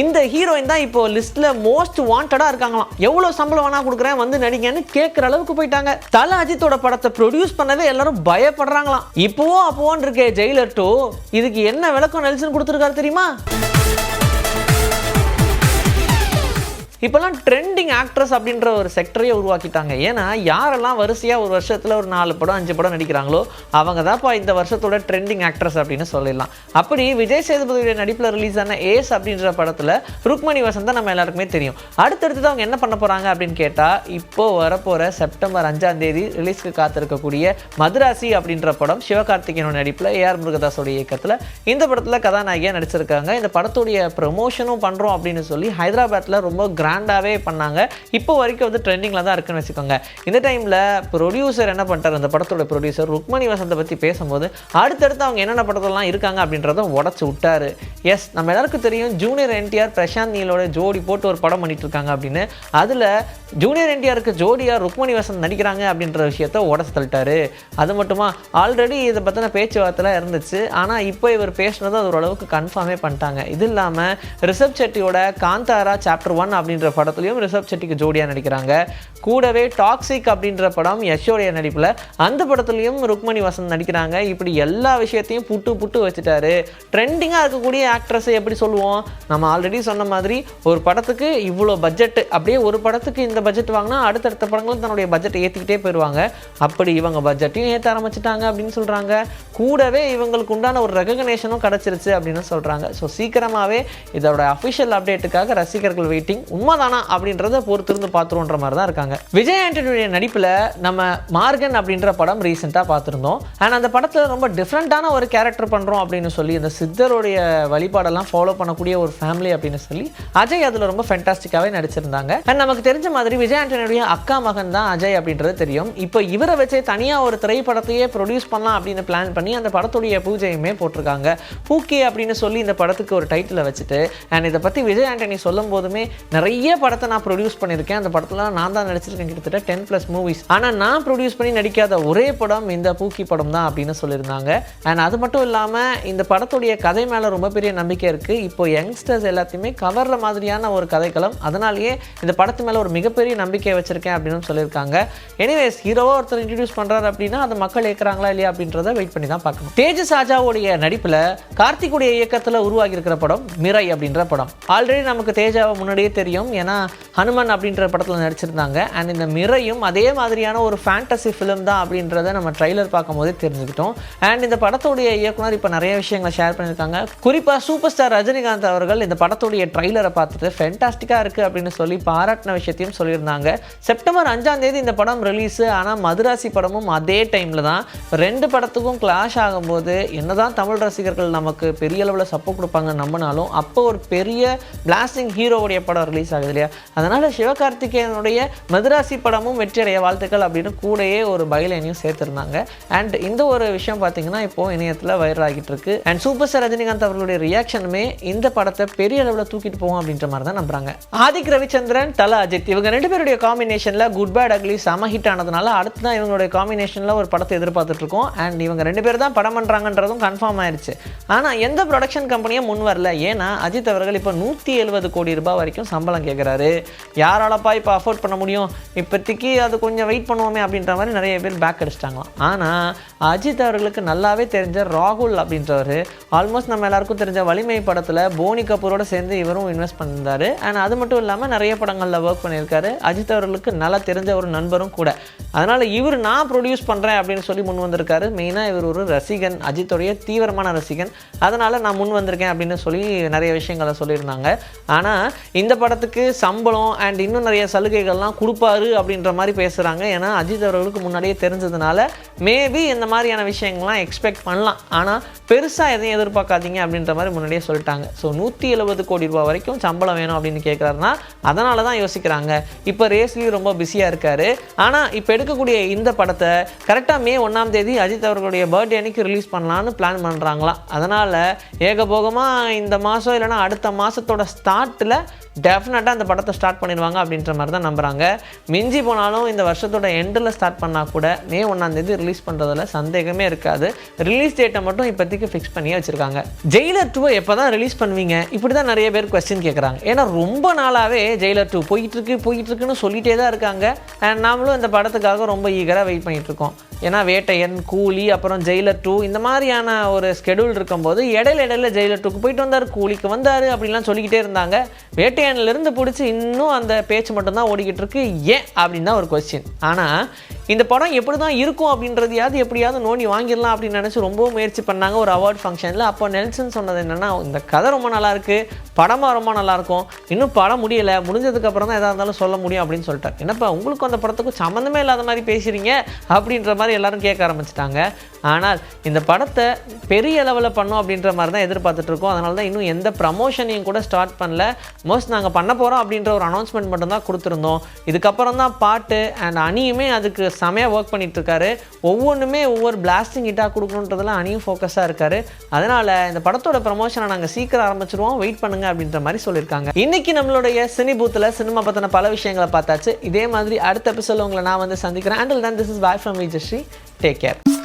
இந்த ஹீரோயின் தான் இப்போ லிஸ்ட்ல மோஸ்ட் வாண்டடா இருக்காங்களாம். எவ்வளவு சம்பளம் வேணா கொடுக்குறேன் வந்து நடிங்கன்னு கேட்குற அளவுக்கு போயிட்டாங்க. தல அஜித்தோட படத்தை ப்ரொடியூஸ் பண்ணவே எல்லாரும் பயப்படுறாங்களாம். இப்போவோ அப்போன்னு இருக்கே ஜெயிலர் டூ இதுக்கு என்ன விளக்கம் நெல்சன் கொடுத்துருக்காரு தெரியுமா? இப்போல்லாம் ட்ரெண்டிங் ஆக்ட்ரஸ் அப்படின்ற ஒரு செக்டரையே உருவாக்கிட்டாங்க. ஏன்னா யாரெல்லாம் வரிசையாக ஒரு வருஷத்தில் ஒரு நாலு படம் அஞ்சு படம் நடிக்கிறாங்களோ அவங்க தான்ப்பா இந்த வருஷத்தோட ட்ரெண்டிங் ஆக்ட்ரஸ் அப்படின்னு சொல்லிடலாம். அப்படி விஜய் சேதுபதியுடைய நடிப்பில் ரிலீஸ் ஆன ஏஸ் அப்படின்ற படத்தில் ருக்மணி வசந்தா நம்ம எல்லாருக்குமே தெரியும். அடுத்தடுத்து அவங்க என்ன பண்ண போகிறாங்க அப்படின்னு கேட்டால் இப்போது வரப்போகிற செப்டம்பர் அஞ்சாம் தேதி ரிலீஸ்க்கு காத்திருக்கக்கூடிய மதுராசி அப்படின்ற படம் சிவகார்த்திகேயனோட நடிப்பில் ஏஆர் முருகதாஸோட இயக்கத்தில். இந்த படத்தில் கதாநாயகியாக நடிச்சிருக்காங்க. இந்த படத்துடைய ப்ரமோஷனும் பண்ணுறோம் அப்படின்னு சொல்லி ஹைதராபாத்தில் ரொம்ப கிராண்டாகவே பண்ணாங்க. இப்போ வரைக்கும் வந்து ட்ரெண்டிங்கில் தான் இருக்குன்னு வச்சுக்கோங்க. இந்த டைமில் ப்ரொடியூசர் என்ன பண்ணிட்டார்? அந்த படத்தோட ப்ரொடியூசர் ருக்மணி வசந்தை பற்றி பேசும்போது அடுத்தடுத்து அவங்க என்னென்ன படத்தெல்லாம் இருக்காங்க அப்படின்றதும் உடச்சி விட்டார். எஸ் நம்ம எல்லாருக்கும் தெரியும் ஜூனியர் என்டிஆர் பிரசாந்த் நீலோட ஜோடி போட்டு ஒரு படம் பண்ணிட்டு இருக்காங்க அப்படின்னு. அதில் ஜூனியர் என்டிஆருக்கு ஜோடியாக ருக்மணி வசந்த் நடிக்கிறாங்க அப்படின்ற விஷயத்த உடச்சு தள்ளிட்டாரு. அது மட்டுமா ஆல்ரெடி இதை பற்றின பேச்சுவார்த்தைலாம் இருந்துச்சு. ஆனால் இப்போ இவர் பேசுனது அது ஓரளவுக்கு கன்ஃபார்மே பண்ணிட்டாங்க. இது இல்லாமல் ரிஷப் செட்டியோட காந்தாரா சாப்டர் ஒன் அப்படின்ற படத்துலையும் ரிஷப் செட்டிக்கு ஜோடியாக நடிக்கிறாங்க. கூடவே டாக்ஸிக் அப்படின்ற படம் யஷோடைய நடிப்பில் அந்த படத்துலையும் ருக்மணி வசந்த் நடிக்கிறாங்க. இப்படி எல்லா விஷயத்தையும் புட்டு புட்டு வச்சுட்டாரு. ட்ரெண்டிங்காக இருக்கக்கூடிய ஆக்ட்ரஸை எப்படி சொல்லுவோம்? நம்ம ஆல்ரெடி சொன்ன மாதிரி ஒரு படத்துக்கு இவ்வளோ பட்ஜெட் அப்படியே ஒரு படத்துக்கு இந்த பட்ஜெட் வாங்கினா அடுத்தடுத்த படங்களும் தன்னுடைய பட்ஜெட் ஏற்றிக்கிட்டே போயிடுவாங்க அப்படி இவங்க பட்ஜெட்டையும் ஏற்ற ஆரம்பிச்சிட்டாங்க அப்படின்னு சொல்கிறாங்க கூடவே இவங்களுக்கு உண்டான ஒரு ரெகக்னேஷனும் கிடச்சிருச்சு அப்படின்னு சொல்கிறாங்க ஸோ சீக்கிரமாகவே இதோட அஃபிஷியல் அப்டேட்டுக்காக ரசிகர்கள் வெயிட்டிங் உண்மைதானா அப்படின்றத பொறுத்திருந்து பார்த்துருன்ற மாதிரி தான் இருக்காங்க. விஜய் ஆண்டனியுடைய நடிப்பில் நம்ம மார்கன் அப்படின்ற படம் ரீசெண்டாக பார்த்துருந்தோம். அண்ட் அந்த படத்தில் ரொம்ப டிஃப்ரெண்ட்டான ஒரு கேரக்டர் பண்ணுறோம் அப்படின்னு சொல்லி இந்த சித்தருடைய வழிபாடெல்லாம் ஃபாலோ பண்ணக்கூடிய ஒரு ஃபேமிலி அப்படின்னு சொல்லி அஜய் அதில் ரொம்ப ஃபென்டாஸ்டிக்காகவே நடிச்சிருந்தாங்க. அண்ட் நமக்கு தெரிஞ்ச மாதிரி விஜய் ஆண்டனியுடைய அக்கா மகன் தான் அஜய் அப்படின்றது தெரியும். இப்போ இவரை வச்சே தனியாக ஒரு திரைப்படத்தையே ப்ரொடியூஸ் பண்ணலாம் அப்படின்னு பிளான் பண்ணி அந்த படத்துடைய பூஜையுமே போட்டிருக்காங்க. பூக்கே அப்படின்னு சொல்லி இந்த படத்துக்கு ஒரு டைட்டிலை வச்சுட்டு அண்ட் இதை பற்றி விஜய் ஆண்டனி சொல்லும் போதுமே நிறைய படத்தை நான் ப்ரொடியூஸ் பண்ணியிருக்கேன். அந்த படத்தில் நான் தான் நடிச்சிருக்கேன் கிட்டத்தட்ட டென் ப்ளஸ் மூவிஸ் ஆனால் நான் ப்ரொடியூஸ் பண்ணி நடிக்காத ஒரே படம் இந்த பூக்கி படம் தான் அப்படின்னு சொல்லியிருந்தாங்க. அண்ட் அது மட்டும் இல்லாமல் இந்த படத்துடைய கதை மேலே ரொம்ப பெரிய நம்பிக்கை இருக்குது இப்போ யங்ஸ்டர்ஸ் எல்லாத்தையுமே கவர்ற மாதிரியான ஒரு கதைக்களம். அதனாலேயே இந்த படத்து மேலே ஒரு மிகப்பெரிய நம்பிக்கை வச்சிருக்கேன் அப்படின்னு சொல்லியிருக்காங்க. எனிவேஸ் ஹீரோவாக ஒருத்தர் இன்ட்ரடியூஸ் பண்ணுறாரு அப்படின்னா அதை மக்கள் ஏற்கிறாங்களா இல்லையா அப்படின்றத வெயிட் பண்ணி தான் பார்க்கணும். தேஜஸ் ராஜாவுடைய நடிப்பில் கார்த்திக்குடைய இயக்கத்தில் உருவாகி இருக்கிற படம் மிரை அப்படின்ற படம். ஆல்ரெடி நமக்கு தேஜாவை முன்னாடியே தெரியும். ஏன்னா ஹனுமன் அப்படின்ற படத்தில் நடிச்சிருந்தாங்க. அண்ட் இந்த மிரையும் அதே மாதிரியான ஒரு ஃபேண்டசி ஃபிலிம் தான் அப்படின்றத நம்ம ட்ரைலர் பார்க்கும் போதே தெரிஞ்சுக்கிட்டோம். அண்ட் இந்த படத்துடைய இயக்குனர் இப்போ நிறைய விஷயங்களை ஷேர் பண்ணியிருக்காங்க. குறிப்பாக சூப்பர் ஸ்டார் ரஜினிகாந்த் அவர்கள் இந்த படத்துடைய ட்ரைலரை பார்த்துட்டு ஃபென்டாஸ்டிக்காக இருக்குது அப்படின்னு சொல்லி பாராட்டின விஷயத்தையும் சொல்லியிருந்தாங்க. செப்டம்பர் அஞ்சாம் தேதி இந்த படம் ரிலீஸு ஆனால் மதுராசி படமும் அதே டைமில் தான். ரெண்டு படத்துக்கும் கிளாஷ் ஆகும்போது என்னதான் தமிழ் ரசிகர்கள் நமக்கு பெரிய அளவில் சப்போர்ட் கொடுப்பாங்க நம்பினாலும் அப்போ ஒரு பெரிய பிளாஸ்டிங் ஹீரோவுடைய படம் ரிலீஸ் ஆகுது இல்லையா? அதனால் சிவகார்த்திகேயனுடைய மதுராசி படமும் வெற்றியடைய வாழ்த்துக்கள் அப்படின்னு கூடயே ஒரு பைலைனையும் சேர்த்துருந்தாங்க. அண்ட் இந்த ஒரு விஷயம் பார்த்தீங்கன்னா இப்போ இணையத்தில் வைரல் ஆகிட்டு இருக்கு. அண்ட் சூப்பர் ஸ்டார் ரஜினிகாந்த் அவர்களுடைய ரியாக்ஷனுமே இந்த படத்தை பெரிய அளவில் தூக்கிட்டு போவோம் அப்படின்ற மாதிரி தான் நம்புறாங்க. ஆதிக் ரவிச்சந்திரன் தல அஜித். இவங்க ரெண்டு பேருடைய காம்பினேஷனில் குட் பேட் அக்லி செம ஹிட் ஆனதுனால அடுத்து தான் இவங்களுடைய காம்பினேஷனில் ஒரு படத்தை எதிர்பார்த்துட்டு இருக்கோம். அண்ட் இவங்க ரெண்டு பேர் தான் படம் பண்ணுறாங்கன்றதும் கன்ஃபார்ம் ஆயிருச்சு. ஆனால் எந்த ப்ரொடக்ஷன் கம்பெனியும் முன் வரல. ஏன்னா அஜித் அவர்கள் இப்போ நூற்றி எழுபது கோடி ரூபாய் வரைக்கும் சம்பளம் கேட்குறாரு யாராலப்பா இப்போ அஃபோர்ட் பண்ண முடியும்? இப்போதைக்கு அது கொஞ்சம் வெயிட் பண்ணுவோமே அப்படின்ற மாதிரி நிறைய பேர் பேக் அடிச்சிட்டாங்களாம். ஆனால் அஜித் அவர்களுக்கு நல்லாவே தெரிஞ்ச ராகுல் அப்படின்றவர் ஆல்மோஸ்ட் நம்ம எல்லாருக்கும் தெரிஞ்ச வலிமை படத்தில் போனி கபூரோட சேர்ந்து இவரும் இன்வெஸ்ட் பண்ணியிருந்தாரு. அண்ட் அது மட்டும் இல்லாமல் நிறைய படங்களில் ஒர்க் பண்ணியிருக்காரு. அஜித் அவர்களுக்கு நல்லா தெரிஞ்ச ஒரு நண்பரும் கூட. அதனால் இவர் நான் ப்ரொடியூஸ் பண்ணுறேன் அப்படின்னு சொல்லி முன் வந்திருக்காரு. மெயினாக இவர் ஒரு ரசிகன் அஜித்துடைய தீவிரமான ரசிகன். அதனால் நான் முன் வந்திருக்கேன் அப்படின்னு சொல்லி நிறைய விஷயங்களை சொல்லியிருந்தாங்க. ஆனால் இந்த படத்துக்கு சம்பளம் அண்ட் இன்னும் நிறைய சலுகைகள்லாம் கொடுப்பாரு அப்படின்ற மாதிரி பேசுகிறாங்க ஏன்னா அஜித் அவர்களுக்கு முன்னாடியே தெரிஞ்சதுனால மேபி இந்த மாதிரியான விஷயங்கள்லாம் எக்ஸ்பெக்ட் பண்ணலாம். ஆனால் பெருசாக எதையும் எதிர்பார்க்காதீங்க அப்படின்ற மாதிரி முன்னாடியே சொல்லிட்டாங்க. ஸோ நூற்றி எழுபது கோடி ரூபா வரைக்கும் சம்பளம் வேணும் அப்படின்னு கேட்குறாருன்னா அதனால தான் யோசிக்கிறாங்க. இப்போ ரேஸ்லேயும் ரொம்ப பிஸியாக இருக்காரு. ஆனால் இப்போ எடுக்கக்கூடிய இந்த படத்தை கரெக்டாக மே ஒன்றாம் தேதி அஜித் அவர்களுடைய பர்த்டே அன்னைக்கு ரிலீஸ் பண்ணலான்னு பிளான் பண்ணுறாங்களாம் அதனால் ஏகபோகமாக இந்த மாதம் இல்லைன்னா அடுத்த மாதத்தோட ஸ்டார்ட்டில் டெஃபினட்டாக அந்த படத்தை ஸ்டார்ட் பண்ணிடுவாங்க அப்படின்ற மாதிரி தான் நம்புகிறாங்க மிஞ்சி போனாலும் இந்த வருஷத்தோட எண்டில் ஸ்டார்ட் பண்ணால் கூட மே ஒன்றாந்தேதி ரிலீஸ் பண்ணுறதுல சந்தேகமே இருக்காது. ரிலீஸ் டேட்டை மட்டும் இப்போதைக்கு ஃபிக்ஸ் பண்ணியே வச்சுருக்காங்க. ஜெயிலர் டூ எப்போ தான் ரிலீஸ் பண்ணுவீங்க? இப்படி தான் நிறைய பேர் கொஸ்டின் கேட்குறாங்க ஏன்னா ரொம்ப நாளாகவே ஜெயிலர் டூ போயிட்டுருக்கு போயிட்டுருக்குன்னு சொல்லிகிட்டே தான் இருக்காங்க. அண்ட் நாமளும் இந்த படத்துக்காக ரொம்ப ஈகராக வெயிட் பண்ணிகிட்ருக்கோம் ஏன்னா வேட்டையன் கூலி அப்புறம் ஜெயிலர் டூ இந்த மாதிரியான ஒரு ஸ்கெடியூல் இருக்கும்போது இடையில இடையில ஜெயிலர் டூக்கு போயிட்டு வந்தார் கூலிக்கு வந்தார் அப்படின்லாம் சொல்லிக்கிட்டே இருந்தாங்க. வேட்டையன்லேருந்து பிடிச்சி இன்னும் அந்த பேச்சு மட்டும்தான் ஓடிக்கிட்டு இருக்கு. ஏன்? அப்படின்னு தான் ஒரு கொஸ்டின் ஆனால் இந்த படம் எப்படி தான் இருக்கும் அப்படின்றதையாவது எப்படியாவது நோண்டி வாங்கிடலாம் அப்படின்னு நினச்சி ரொம்ப முயற்சி பண்ணாங்க ஒரு அவார்ட் ஃபங்க்ஷனில் அப்போ நெல்சன் சொன்னது என்னென்னா இந்த கதை ரொம்ப நல்லாயிருக்கு படமாக ரொம்ப நல்லாயிருக்கும் இன்னும் படம் முடியலை முடிஞ்சதுக்கப்புறம் தான் எதாக இருந்தாலும் சொல்ல முடியும் அப்படின்னு சொல்லிட்டார். என்னப்பா உங்களுக்கும் அந்த படத்துக்கும் சம்மந்தமே இல்லாத மாதிரி பேசுகிறீங்க அப்படின்ற மாதிரி எல்லோரும் கேட்க ஆரம்பிச்சிட்டாங்க. ஆனால் இந்த படத்தை பெரிய லெவலில் பண்ணோம் அப்படின்ற மாதிரி தான் எதிர்பார்த்துட்டு இருக்கோம் அதனால தான் இன்னும் எந்த ப்ரமோஷனையும் கூட ஸ்டார்ட் பண்ணல. மோஸ்ட் நாங்கள் பண்ண போகிறோம் அப்படின்ற ஒரு அனௌன்ஸ்மெண்ட் மட்டும் தான் கொடுத்துருந்தோம். இதுக்கப்புறம் தான் பாட்டு அண்ட் அணியுமே அதுக்கு செமையாக ஒர்க் பண்ணிகிட்ருக்காரு இருக்காரு ஒவ்வொன்றுமே ஒவ்வொரு பிளாஸ்டிங் ஹிட்டாக கொடுக்கணுன்றதுல அணியும் ஃபோக்கஸாக இருக்காரு. அதனால் இந்த படத்தோட ப்ரமோஷனை நாங்கள் சீக்கிரம் ஆரம்பிச்சிருவோம். வெயிட் பண்ணுங்க அப்படின்ற மாதிரி சொல்லியிருக்காங்க. இன்னைக்கு நம்மளுடைய சினி பூத்தில் சினிமா பற்றின பல விஷயங்களை பார்த்தாச்சு. இதே மாதிரி அடுத்த எபிசோட உங்களை நான் வந்து சந்திக்கிறேன். Until then this is bye from Vijayasri take care